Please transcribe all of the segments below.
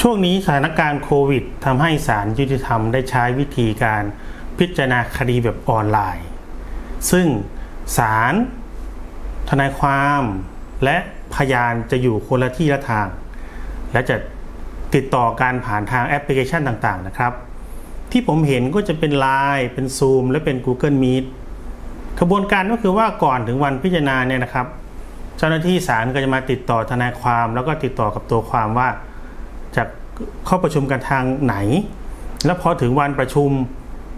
ช่วงนี้สถานการณ์โควิดทำให้ศาลยุติธรรมได้ใช้วิธีการพิจารณาคดีแบบออนไลน์ ซึ่งศาลทนายความและพยานจะอยู่คนละที่ละทาง และจะติดต่อการผ่านทางแอปพลิเคชันต่างๆนะครับ ที่ผมเห็นก็จะเป็น Line เป็น Zoom และเป็น Google Meet กระบวนการก็คือว่าก่อนถึงวันพิจารณาเนี่ยนะครับ เจ้าหน้าที่ศาลก็จะมาติดต่อทนายความ แล้วก็ติดต่อกับตัวความว่า จะเข้าประชุมกันทางไหน แล้วพอถึงวันประชุม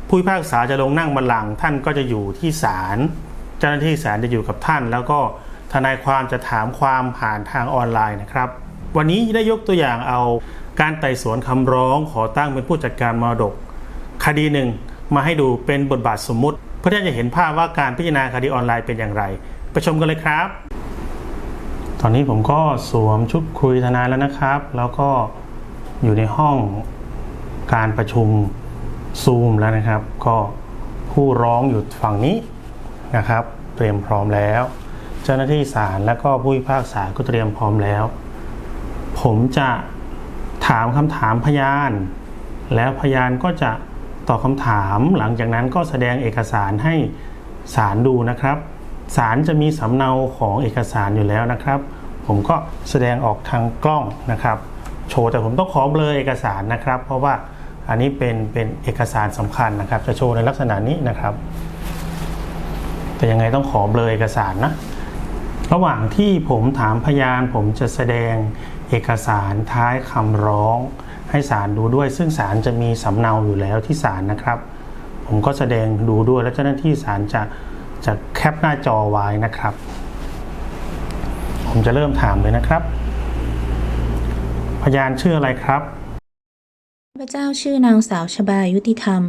ผู้พิพากษาจะลงนั่งบัลลังก์ท่านก็จะอยู่ที่ศาลเจ้าหน้าที่ศาลจะอยู่กับท่าน แล้วก็ทนายความจะถามความผ่านทางออนไลน์นะครับ วันนี้ได้ยกตัวอย่างเอาการไต่สวนคำร้องขอตั้งเป็นผู้จัดการมรดก คดีหนึ่งมาให้ดูเป็นบทบาทสมมุติ เพื่อที่จะเห็นภาพว่าการพิจารณาคดีออนไลน์เป็นอย่างไร ไปชมกันเลยครับ ตอนนี้ผมก็สวมชุดคุยทนายแล้วนะครับ แล้วก็อยู่ในห้องการประชุมซูมแล้วนะครับ ก็ผู้ร้องอยู่ฝั่งนี้นะครับ เตรียมพร้อมแล้ว เจ้าหน้าที่ศาลและก็ผู้พิพากษาก็เตรียมพร้อมแล้ว ผมจะถามคำถามพยาน แล้วพยานก็จะตอบคำถามหลังจากนั้นก็แสดงเอกสารให้ศาลดูนะครับ ศาลจะมีสำเนาของเอกสารอยู่แล้วนะครับ ผมก็แสดงออกทางกล้องนะครับ โชว์แต่ผมต้องขอเบลอเอกสารนะครับ เพราะว่าอันนี้เป็นเป็นเอกสารสำคัญนะครับ จะโชว์ในลักษณะนี้นะครับ แต่ยังไงต้องขอเบลอเอกสารนะระหว่างที่ผมถามพยานผมจะแสดงเอกสารท้ายคำร้อง ให้ศาลดูด้วย ซึ่งศาลจะมีสำเนาอยู่แล้วที่ศาลนะครับ ผมก็แสดงดูด้วยแล้วเจ้าหน้าที่ศาลจะ จะแคปหน้าจอไว้นะครับ ผมจะเริ่มถามเลยนะครับ พยานชื่ออะไรครับข้าพเจ้าชื่อนางสาวชบายุติธรรม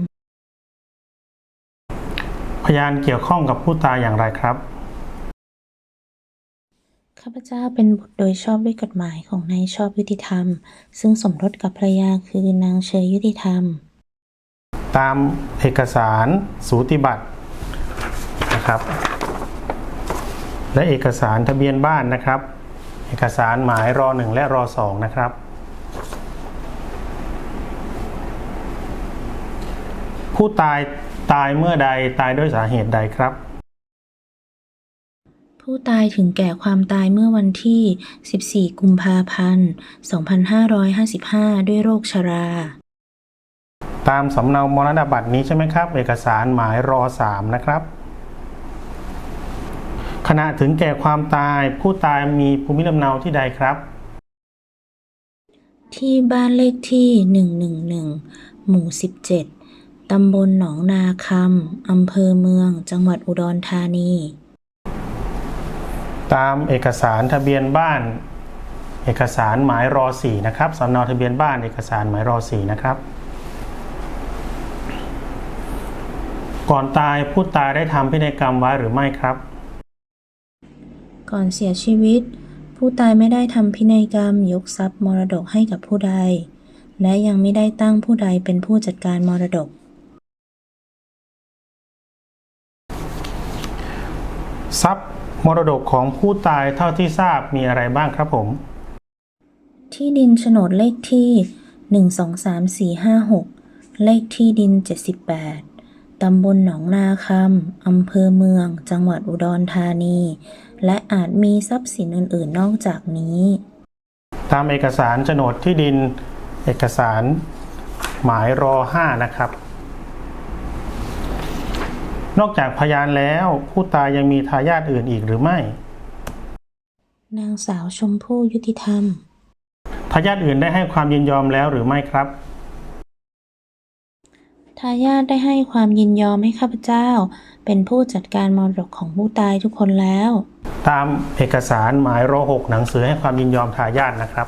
พยานเกี่ยวข้องกับผู้ตายอย่างไรครับ ข้าพเจ้าเป็นบุตรโดยชอบด้วยกฎหมายของนายชอบยุติธรรม ซึ่งสมรสกับภรรยาคือนางเชยยุติธรรม ตามเอกสารสูติบัตร นะครับ และเอกสารทะเบียนบ้านนะครับ เอกสารหมายรอหนึ่งและรอสองนะครับ ผู้ตายตายเมื่อใดตายด้วยสาเหตุใดครับผู้ตายถึงแก่ความตายเมื่อวันที่ 14 กุมภาพันธ์ 2555 ด้วยโรคชรา ตามสำเนามรณบัตรนี้ใช่ไหมครับ เอกสารหมายรอสามนะครับ ขณะถึงแก่ความตายผู้ตายมีภูมิลำเนาที่ใดครับ ที่บ้านเลขที่ 111 หมู่ 17 ตำบลหนองนาคำอำเภอเมือง จังหวัดอุดรธานี ตามเอกสารทะเบียนบ้าน เอกสารหมายรอสี่นะครับสำเนาทะเบียนบ้านเอกสารหมายรอสี่นะครับ ก่อนตายผู้ตายได้ทำพินัยกรรมไว้หรือไม่ครับ ก่อนเสียชีวิต ผู้ตายไม่ได้ทำพินัยกรรมยกทรัพย์มรดกให้กับผู้ใด และยังไม่ได้ตั้งผู้ใดเป็นผู้จัดการมรดก ทรัพย์มรดกของผู้ตายเท่าที่ทราบมีอะไรบ้างครับผม ที่ดินโฉนดเลขที่ 123456 เลขที่ดิน 78 ตำบลหนองนาคำอำเภอเมือง จังหวัดอุดรธานี และอาจมีทรัพย์สินอื่น ๆ นอกจากนี้ตามเอกสารโฉนดที่ดินเอกสารหมายรอห้านะครับ นอกจากพยานแล้วผู้ตายยังมีทายาทอื่นอีกหรือไม่ นางสาวชมพู่ยุติธรรม ทายาทอื่นได้ให้ความยินยอมแล้วหรือไม่ครับ ทายาทได้ให้ความยินยอมให้ข้าพเจ้า เป็นผู้จัดการมรดกของผู้ตายทุกคนแล้ว ตามเอกสารหมายรอหกหนังสือให้ความยินยอมทายาทนะครับ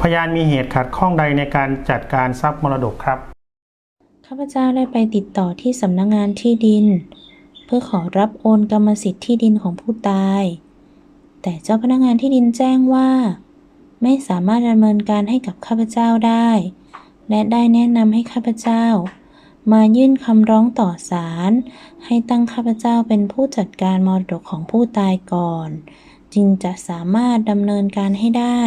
พยานมีเหตุขัดข้องใดในการจัดการทรัพย์มรดกครับ ข้าพเจ้าได้ไปติดต่อที่สำนักงงานที่ดิน เพื่อขอรับโอนกรรมสิทธิ์ที่ดินของผู้ตาย แต่เจ้าพนักงานที่ดินแจ้งว่า ไม่สามารถดำเนินการให้กับข้าพเจ้าได้ และได้แนะนำให้ข้าพเจ้า มายื่นคำร้องต่อศาลให้ตั้งข้าพเจ้าเป็นผู้จัดการมรดกของผู้ตายก่อน จึงจะสามารถดำเนินการให้ได้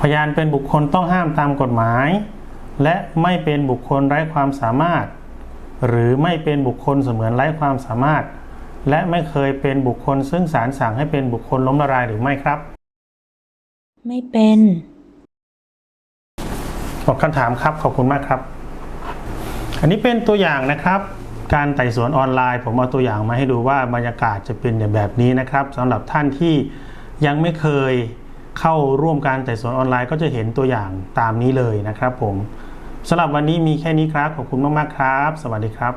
พยานเป็นบุคคลต้องห้ามตามกฎหมาย และไม่เป็นบุคคลไร้ความสามารถ หรือไม่เป็นบุคคลเสมือนไร้ความสามารถ และไม่เคยเป็นบุคคลซึ่งศาลสั่งให้เป็นบุคคลล้มละลายหรือไม่ครับ ไม่เป็น หมดคำถามครับ ขอบคุณมากครับ อันนี้เป็นตัวอย่างนะครับ การไต่สวนออนไลน์ ผมเอาตัวอย่างมาให้ดูว่าบรรยากาศจะเป็นแบบนี้นะครับสำหรับท่านที่ยังไม่เคยเข้าร่วมการไต่สวนออนไลน์ก็จะเห็นตัวอย่างตามนี้เลยนะครับผมสำหรับวันนี้มีแค่นี้ครับ ขอบคุณมาก ๆ ครับ สวัสดีครับ